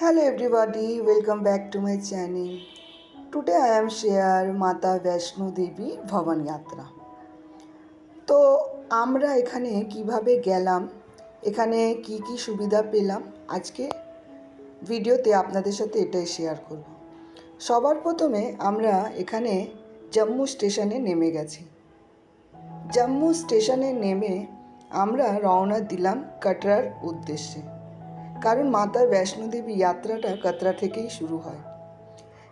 Hello everybody, welcome back to my channel. Today I am share Mata Vaishno Devi Bhavan Yatra. তো আমরা এখানে কীভাবে গেলাম? এখানে কি কি সুবিধা পেলাম? আজকে ভিডিওতে আপনাদের সাথে এটাই শেয়ার করব। সবার প্রথমে আমরা এখানে জম্মু স্টেশনে নেমে গেছি। জম্মু স্টেশনে নেমে আমরা রওনা দিলাম কাটরার উদ্দেশ্যে। কারণ মাতা বৈষ্ণোদেবী যাত্রাটা কাতরা থেকেই শুরু হয়।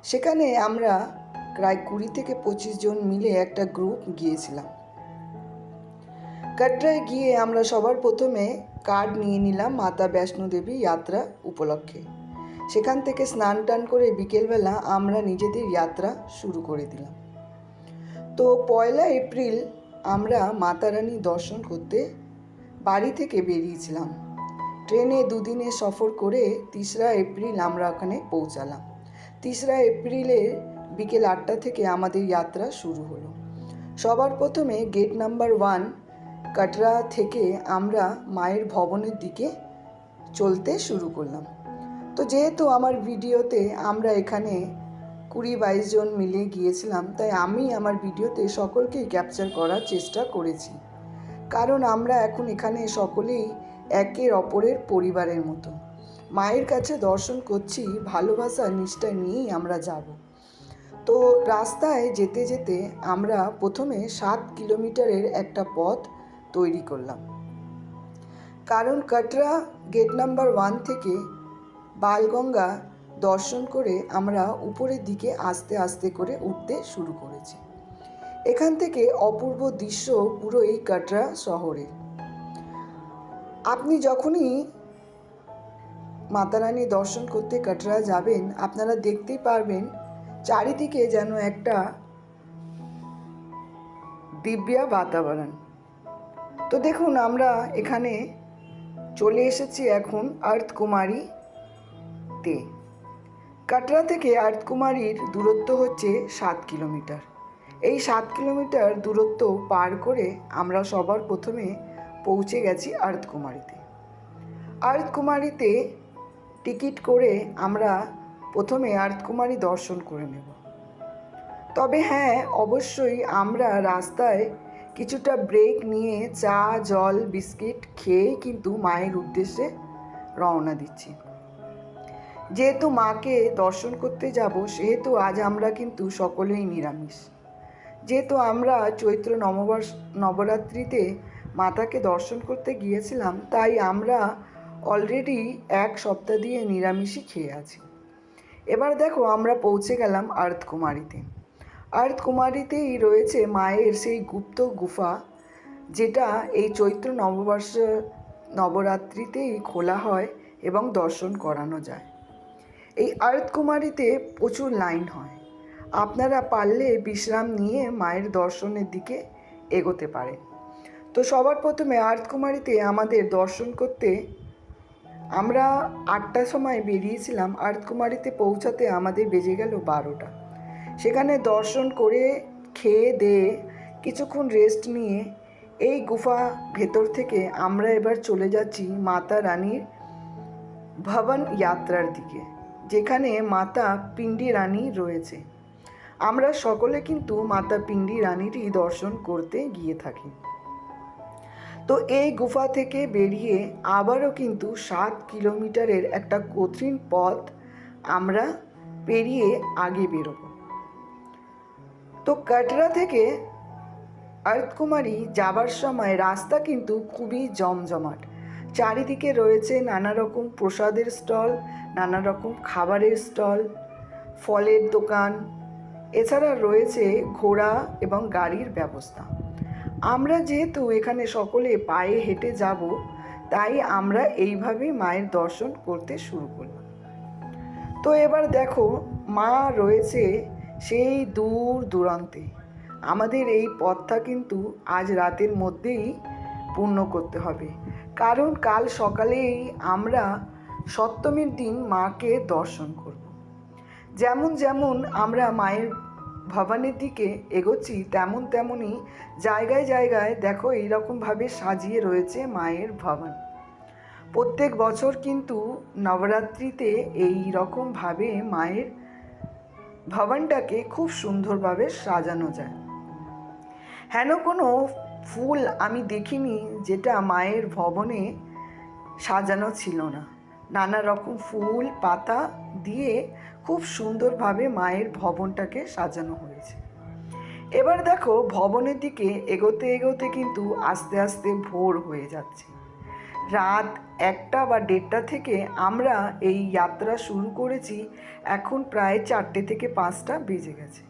সেখানে আমরা প্রায় কুড়ি থেকে পঁচিশ জন মিলে একটা গ্রুপ গিয়েছিলাম। কাটরায় গিয়ে আমরা সবার প্রথমে কার্ড নিয়ে নিলাম মাতা বৈষ্ণোদেবী যাত্রা উপলক্ষে। সেখান থেকে স্নান টান করে বিকেলবেলা আমরা নিজেদের যাত্রা শুরু করে দিলাম। তো পয়লা এপ্রিল আমরা মাতা রানী দর্শন করতে বাড়ি থেকে বেরিয়েছিলাম। ট্রেনে দুদিনে সফর করে তিসরা এপ্রিল আমরা ওখানে পৌঁছালাম। তিসরা এপ্রিলে বিকেল আটটা থেকে আমাদের যাত্রা শুরু হলো। সবার প্রথমে গেট নাম্বার ওয়ান কাটরা থেকে আমরা মায়ের ভবনের দিকে চলতে শুরু করলাম। তো যেহেতু আমার ভিডিওতে আমরা এখানে কুড়ি বাইশ জন মিলে গিয়েছিলাম, তাই আমি আমার ভিডিওতে সকলকেই ক্যাপচার করার চেষ্টা করেছি। কারণ আমরা এখন এখানে সকলেই একের অপরের পরিবারের মতো। মায়ের কাছে দর্শন করছি, ভালোবাসা নিষ্ঠা নিয়েই আমরা যাব। তো রাস্তায় যেতে যেতে আমরা প্রথমে সাত কিলোমিটারের একটা পথ তৈরি করলাম। কারণ কাটরা গেট নাম্বার ওয়ান থেকে বালগঙ্গা দর্শন করে আমরা উপরের দিকে আস্তে আস্তে করে উঠতে শুরু করেছি। এখান থেকে অপূর্ব দৃশ্য পুরো এই কাটরা শহরের। আপনি যখনই মাতারানী দর্শন করতে কাটরা যাবেন, আপনারা দেখতেই পারবেন চারিদিকে যেন একটা দিব্যা বাতাবরণ। তো দেখুন, আমরা এখানে চলে এসেছি এখন আর্থ কুমারীতে কাটরা থেকে আর্থ কুমারীর দূরত্ব হচ্ছে সাত কিলোমিটার। এই সাত কিলোমিটার দূরত্ব পার করে আমরা সবার প্রথমে পৌঁছে গেছি আর্থ কুমারীতে আর্থ কুমারীতে টিকিট করে আমরা প্রথমে আর্থ কুমারী দর্শন করে নেব। তবে হ্যাঁ অবশ্যই আমরা রাস্তায় কিছুটা ব্রেক নিয়ে চা, জল, বিস্কিট খেয়েই কিন্তু মায়ের উদ্দেশ্যে রওনা দিচ্ছি। যেহেতু মাকে দর্শন করতে যাব, সেহেতু আজ আমরা কিন্তু সকলেই নিরামিষ। যেহেতু আমরা চৈত্র নববর্ষ, নবরাত্রিতে মাতাকে দর্শন করতে গিয়েছিলাম, তাই আমরা অলরেডি এক সপ্তাহ দিয়ে নিরামিষই খেয়ে আছি। এবার দেখো আমরা পৌঁছে গেলাম আর্থ কুমারীতে আর্থ কুমারীতেই রয়েছে মায়ের সেই গুপ্ত গুফা, যেটা এই চৈত্র নববর্ষ, নবরাত্রিতেই খোলা হয় এবং দর্শন করানো যায়। এই আর্থ কুমারীতে প্রচুর লাইন হয়। আপনারা পারলে বিশ্রাম নিয়ে মায়ের দর্শনের দিকে এগোতে পারেন। তো সবার প্রথমে আর্থ কুমারীতে আমাদের দর্শন করতে আমরা আটটার সময় বেরিয়েছিলাম। আর্থ কুমারীতে পৌঁছাতে আমাদের বেজে গেল বারোটা। সেখানে দর্শন করে, খেয়ে দেয়ে কিছুক্ষণ রেস্ট নিয়ে এই গুফা ভেতর থেকে আমরা এবার চলে যাচ্ছি মাতা রানীর ভবন যাত্রার দিকে, যেখানে মাতা পিণ্ডি রানী রয়েছে। আমরা সকলে কিন্তু মাতা পিণ্ডি রানীরই দর্শন করতে গিয়ে থাকি। তো এই গুফা থেকে বেরিয়ে আবারও কিন্তু সাত কিলোমিটারের একটা কঠিন পথ আমরা পেরিয়ে আগে বেরোব। তো কাটরা থেকে আর্থকুমারী যাবার সময় রাস্তা কিন্তু খুবই জমজমাট। চারিদিকে রয়েছে নানা রকম প্রসাদের স্টল নানা রকম খাবারের স্টল, ফলের দোকান, এছাড়া রয়েছে ঘোড়া এবং গাড়ির ব্যবস্থা। আমরা যেহেতু এখানে সকলে পায়ে হেঁটে যাব, তাই আমরা এইভাবেই মায়ের দর্শন করতে শুরু করলাম। তো এবার দেখো, মা রয়েছে সেই দূর দূরান্তে। আমাদের এই পথটা কিন্তু আজ রাতের মধ্যেই পূর্ণ করতে হবে। কারণ কাল সকালেই আমরা সপ্তমীর দিন মাকে দর্শন করব। যেমন যেমন আমরা মায়ের ভবানের দিকে এগোচ্ছি তেমন তেমনই জায়গায় জায়গায় দেখো এইরকমভাবে সাজিয়ে রয়েছে মায়ের ভবন। প্রত্যেক বছর কিন্তু নবরাত্রিতে এই রকমভাবে মায়ের ভবনটাকে খুব সুন্দরভাবে সাজানো যায়। হেন কোনো ফুল আমি দেখিনি যেটা মায়ের ভবনে সাজানো ছিল না। নানা রকম ফুল, পাতা দিয়ে খুব সুন্দরভাবে মায়ের ভবনটাকে সাজানো হয়েছে। এবার দেখো ভবনের দিকে এগোতে এগোতে কিন্তু আস্তে আস্তে ভোর হয়ে যাচ্ছে। রাত একটা বা দেড়টা থেকে আমরা এই যাত্রা শুরু করেছি এখন প্রায় চারটে থেকে পাঁচটা বেজে গেছে।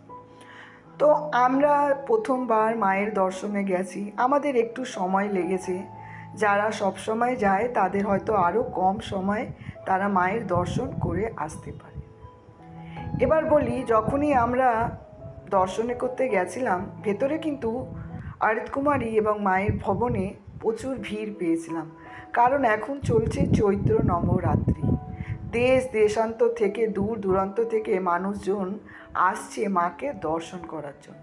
তো আমরা প্রথমবার মায়ের দর্শনে গেছি। আমাদের একটু সময় লেগেছে। যারা সব সময় যায় তাদের হয়তো আরও কম সময় তারা মায়ের দর্শন করে আসতে পারে। এবার বলি, যখনই আমরা দর্শনে করতে গেছিলাম, ভেতরে কিন্তু আরিত কুমারী এবং মায়ের ভবনে প্রচুর ভিড় পেয়েছিলাম। কারণ এখন চলছে চৈত্র নবরাত্রি। দেশ দেশান্তর থেকে দূর, দূরান্ত থেকে মানুষজন আসছে মাকে দর্শন করার জন্য।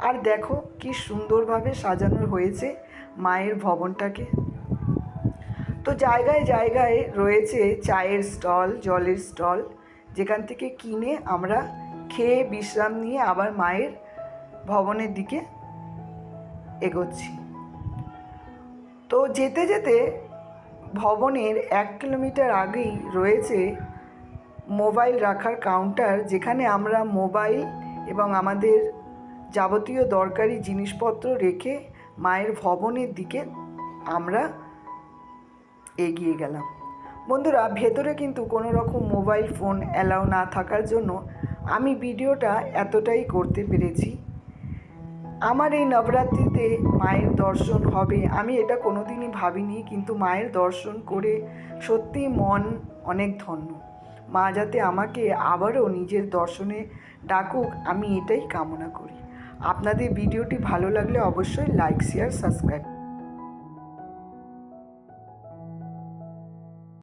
আর দেখো কি সুন্দরভাবে সাজানো হয়েছে মায়ের ভবনটাকে। তো জায়গায় জায়গায় রয়েছে চায়ের স্টল, জলের স্টল যেখান থেকে কিনে আমরা খেয়ে বিশ্রাম নিয়ে আবার মায়ের ভবনের দিকে এগোচ্ছি। তো যেতে যেতে ভবনের এক কিলোমিটার আগেই রয়েছে মোবাইল রাখার কাউন্টার, যেখানে আমরা মোবাইল এবং আমাদের যাবতীয় দরকারি জিনিসপত্র রেখে মায়ের ভবনের দিকে আমরা এগিয়ে গেলাম। বন্ধুরা, ভেতরে কিন্তু কোনো রকম মোবাইল ফোন অ্যালাউ না থাকার জন্য আমি ভিডিওটা এতটাই করতে পেরেছি। আমার এই নবরাত্রিতে মায়ের দর্শন হবে, আমি এটা কোনোদিনই ভাবিনি, কিন্তু মায়ের দর্শন করে সত্যি মন অনেক ধন্য। মা যাতে আমাকে আবারও নিজের দর্শনে ডাকুক, আমি এটাই কামনা করি। আপনাদের ভিডিওটি ভালো লাগলে অবশ্যই লাইক, শেয়ার, সাবস্ক্রাইব।